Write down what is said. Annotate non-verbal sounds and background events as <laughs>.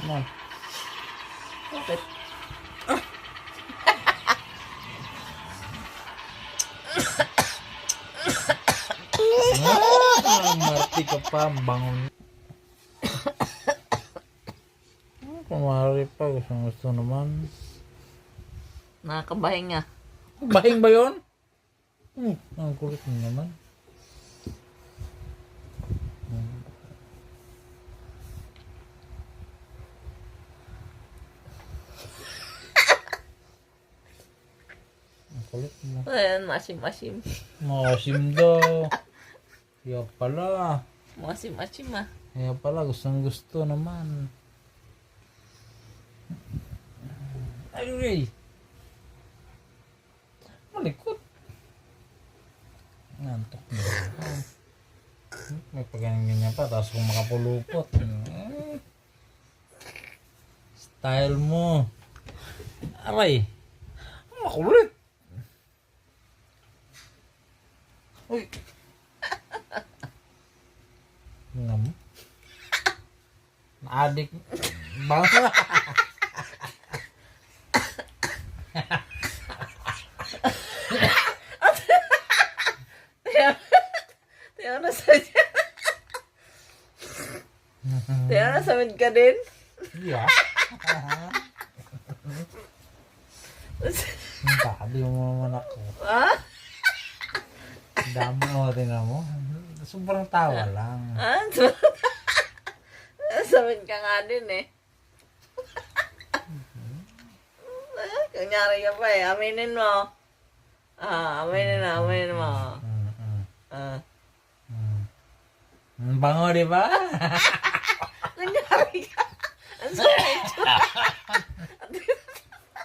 Come on. Stop it. kemari pa gusto gusto naman nga bahing ba yun? Hmm, ang kulit naman kulit mo. Ayan, masim-masim. Makasim daw. Kaya pala. Masim-masim ah. Kaya pala, gustong gusto naman. Ay, Ray. Malikot. Nantok na. May pagaling-ganyan pa, tapos kung makapulupot. Style mo. Aray. Makulit. Uy. Ano mo? Na-addict. Baka. Tiyo na sa Tiyo na sa mid ka din. Yeah. Hindi mo naman ako. Ha? Dami mo, tingnan mo. Sobrang tawa lang. Ha? sa mid ka nga din eh. Ah, Kunyari ka pa eh. Aminin mo. Ah, aminin mo, aminin mo. Mm, mm, Ah. mm. Ang bango, di ba? <laughs>